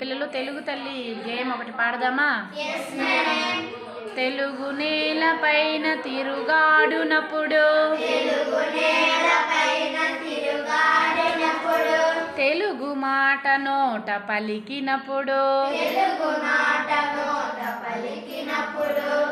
పిల్లలు తెలుగు తల్లి గేమ్ ఒకటి పాడదామా? తెలుగు నేల పైన తిరుగాడునప్పుడు. తెలుగు మాట నోట పలికినప్పుడు.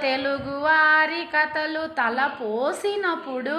తెలుగు వారి కథలు తలపోసినప్పుడు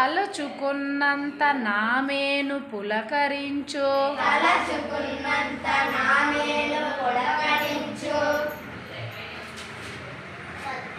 తలుచుకున్నంత నామేను పులకరించు.